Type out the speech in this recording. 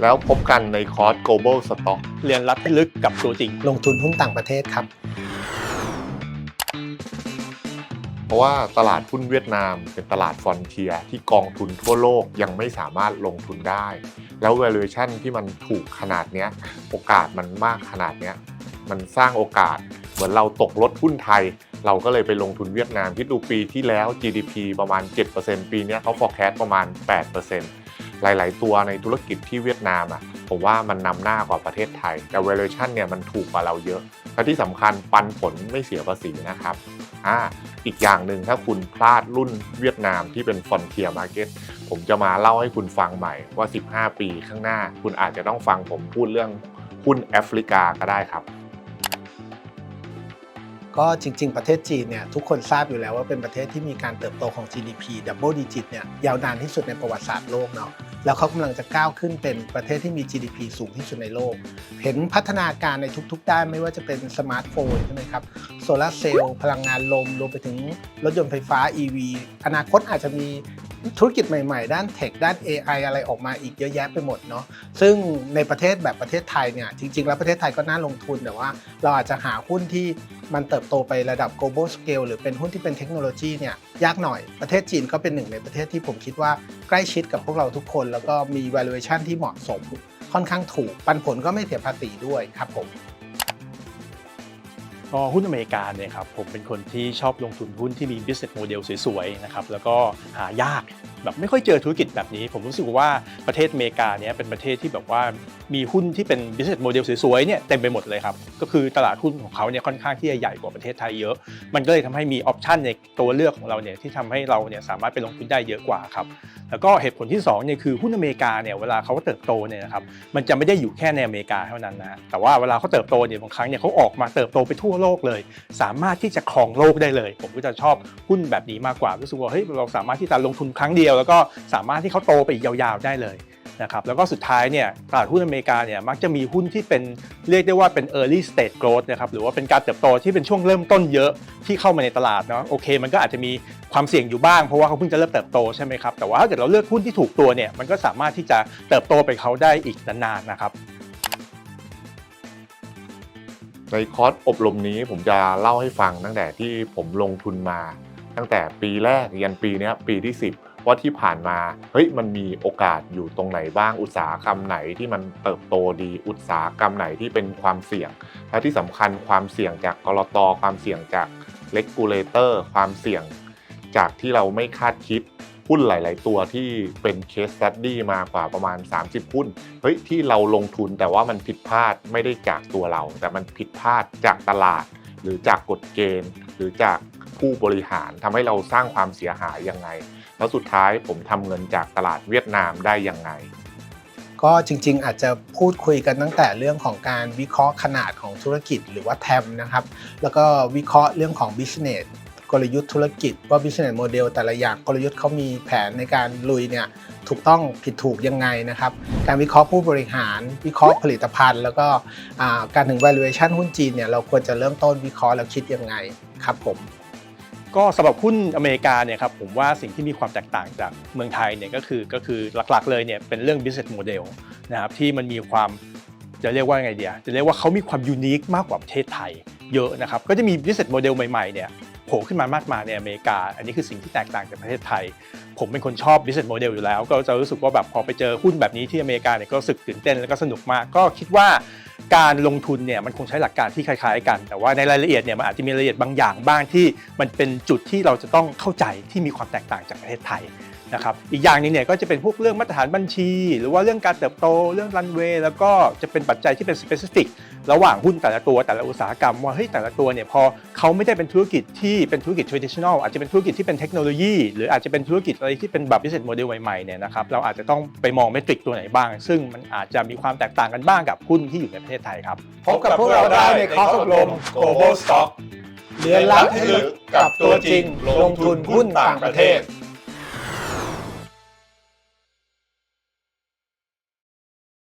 แล้วพบกันในคอร์ส global stock เรียนรัดให้ลึกกับตัวจริง ลงทุนหุ้นต่างประเทศครับ เพราะว่าตลาดหุ้นเวียดนามเป็นตลาดฟอนเทียที่กองทุนทั่วโลกยังไม่สามารถลงทุนได้ แล้ว valuation ที่มันถูกขนาดเนี้ยโอกาสมันมากขนาดเนี้ยมันสร้างโอกาสเหมือนเราตกรถหุ้นไทย เราก็เลยไปลงทุนเวียดนามคิดดูปีที่แล้ว GDP ประมาณ 7%ปีเนี้ยเขา forecast ประมาณ 8% หลาย ๆ ตัวในธุรกิจที่เวียดนามอะผมว่ามันนำหน้ากว่าประเทศไทย แต่ valuation เนี่ยมันถูกกว่าเราเยอะและที่สำคัญปันผลไม่เสียภาษีนะครับอ่าอีกอย่างหนึ่งถ้าคุณพลาดรุ่นเวียดนามที่เป็น frontier market ผมจะมาเล่าให้คุณฟังใหม่ว่า 15 ปีข้างหน้า คุณอาจจะต้องฟังผมพูดเรื่องหุ้นแอฟริกาก็ได้ครับ ก็จริง ๆ ประเทศจีนเนี่ยทุกคนทราบอยู่แล้วว่าเป็นประเทศที่มีการเติบโตของ GDP double digit เนี่ยยาวนานที่สุดในประวัติศาสตร์โลกเนาะ แล้วเขากำลังจะก้าวขึ้นเป็นประเทศที่มี GDP สูงที่สุดในโลก เห็นพัฒนาการในทุกๆ ด้านไม่ว่าจะเป็นสมาร์ทโฟนใช่ไหมครับโซลาร์เซลล์พลังงานลมรวมไปถึงรถยนต์ไฟฟ้า EV อนาคตอาจจะมี ธุรกิจใหม่ๆ ด้านเทคด้าน AI อะไรออกมาอีกเยอะแยะไปหมดเนาะซึ่งในประเทศแบบประเทศไทยเนี่ยจริง ๆ แล้วประเทศไทยก็น่าลงทุนแต่ว่า เราอาจจะหาหุ้นที่มันเติบโตไประดับ global scale หรือเป็นหุ้นที่เป็นเทคโนโลยีเนี่ยยากหน่อยประเทศจีนก็เป็นหนึ่งในประเทศที่ผมคิดว่าใกล้ชิดกับพวกเราทุกคน แล้วก็มี valuation ที่เหมาะสมค่อนข้างถูกปันผลก็ไม่เสียภาษีด้วยครับผม ก็หุ้นอเมริกาเนี่ยครับผมเป็นคนที่ชอบลงทุนหุ้นที่มี business model สวยๆนะครับแล้วก็หายาก แบบไม่ค่อยเจอธุรกิจแบบนี้ ผมรู้สึกว่าประเทศอเมริกาเนี่ยเป็นประเทศที่แบบว่ามีหุ้นที่เป็น business model สวยๆเนี่ยเต็มไปหมดเลยครับ ก็คือตลาดหุ้นของเขาเนี่ยค่อนข้างที่จะใหญ่กว่าประเทศไทยเยอะ มันก็เลยทำให้มีออปชันในตัวเลือกของเราเนี่ยที่ทำให้เราเนี่ยสามารถไปลงทุนได้เยอะกว่าครับแล้วก็เหตุผลที่2เนี่ยคือหุ้นอเมริกาเนี่ยเวลาเขาเติบโตเนี่ยนะครับมันจะไม่ได้อยู่แค่ในอเมริกาเท่านั้นนะแต่ว่าเวลาเขาเติบโตเนี่ยบางครั้งเนี่ยเขาออกมาเติบโตไปทั่วโลกเลย สามารถที่จะครองโลกได้เลย ผมก็จะชอบหุ้นแบบนี้มากกว่ารู้สึกว่าเฮ้ยเราสามารถที่จะลงทุนครั้งเดียวแล้วก็สามารถที่เขาโตไปอีกยาวๆได้เลยนะครับแล้วก็สุดท้ายเนี่ยตลาดหุ้นอเมริกาเนี่ยมักจะมีหุ้นที่เป็นเรียกได้ว่าเป็น early stage growth นะครับหรือว่าเป็นการเติบโตที่เป็นช่วงเริ่มต้นเยอะที่เข้ามาในตลาดเนาะโอเค มันก็อาจจะมีความเสี่ยงอยู่บ้างเพราะว่าเขาเพิ่งจะเริ่มเติบโตใช่ไหมครับแต่ว่าถ้าเกิดเราเลือกหุ้นที่ถูกตัวเนี่ยมันก็สามารถที่จะเติบโตไปเขาได้อีกนานๆนะครับในคอร์สอบรมนี้ผมจะเล่าให้ฟังตั้งแต่ที่ผมลงทุนมา ตั้งแต่ปีแรกยันปีนี้ปีที่ 10 ว่าที่ผ่านมาเฮ้ยมันมีโอกาสอยู่ตรงไหนบ้างอุตสาหกรรมไหนที่มันเติบโตดีอุตสาหกรรมไหนที่เป็นความเสี่ยง และที่สำคัญความเสี่ยงจากกรตความเสี่ยงจากเลกูเลเตอร์ความเสี่ยงจากที่เราไม่คาดคิดหุ้นหลาย ๆ ตัวที่เป็นเคส s ั u ดี้มากว่าประมาณ 30 หุ้น เฮ้ย ที่เราลงทุนแต่ว่ามันผิดพลาดไม่ได้จากตัวเรา แต่มันผิดพลาดจากตลาด หรือจากกฎเกณฑ์ หรือจากผู้บริหารทำให้เราสร้างความเสียหายยังไง แล้วสุดท้ายผมทำเงินจากตลาดเวียดนามได้ยังไง ก็จริงๆ อาจจะพูดคุยกันตั้งแต่เรื่องของการวิเคราะห์ขนาดของธุรกิจหรือว่าแทมนะครับ แล้วก็วิเคราะห์เรื่องของ business กลยุทธ์ธุรกิจว่า business model แต่ละอย่างกลยุทธ์เขามีแผนในการลุยเนี่ยถูกต้องผิดถูกยังไงนะครับ การวิเคราะห์ผู้บริหาร วิเคราะห์ผลิตภัณฑ์ แล้วก็อ่าการถึง valuation หุ้นจีนเนี่ยเราควรจะเริ่มต้นวิเคราะห์แล้วคิดยังไงครับผม ก็สำหรับหุ้นอเมริกาเนี่ยครับผมว่าสิ่งที่มีความแตกต่างจากเมืองไทยเนี่ยก็คือก็คือหลักๆเลยเนี่ยเป็นเรื่อง business model นะครับที่มันมีความจะเรียกว่าไงเดียจะเรียกว่าเขามีความยูนิคมากกว่าประเทศไทยเยอะนะครับก็จะมี business model ใหม่ๆเนี่ยโผล่ขึ้นมามากมายในอเมริกา อันนี้คือสิ่งที่แตกต่างจากประเทศไทย ผมเป็นคนชอบ business model อยู่แล้ว ก็จะรู้สึกว่าแบบพอไปเจอหุ้นแบบนี้ที่อเมริกาเนี่ยก็รู้สึกตื่นเต้นแล้วก็สนุกมาก ก็คิดว่า การลงทุนเนี่ยมันคงใช้หลักการที่คล้ายๆกัน แต่ว่าในรายละเอียดเนี่ยมันอาจจะมีรายละเอียดบางอย่างบ้างที่ มันเป็นจุดที่เราจะต้องเข้าใจที่มีความแตกต่างจากประเทศไทยนะครับอีกอย่างนึงเนี่ยก็จะเป็นพวกเรื่องมาตรฐานบัญชี หรือว่าเรื่องการเติบโตเรื่องรันเวย์แล้วก็จะเป็นปัจจัยที่เป็น specific ระหว่างหุ้นแต่ละตัวแต่ละอุตสาหกรรมว่าเฮ้ยแต่ละตัวเนี่ยพอเขาไม่ได้เป็นธุรกิจที่เป็นธุรกิจ traditional อาจจะเป็นธุรกิจที่เป็นเทคโนโลยี หรืออาจจะเป็นธุรกิจอะไรที่เป็นแบบ business model ใหม่ๆเนี่ยนะครับเราอาจจะต้องไปมองเมทริกตัวไหนบ้าง ซึ่งมันอาจจะมีความแตกต่างกันบ้างกับหุ้นที่อยู่ในประเทศไทยครับพบกับพวกเราได้ในคอร์สอบรม global stock เรียนรู้ให้ลึกกับตัวจริงลงทุนหุ้นต่างประเทศ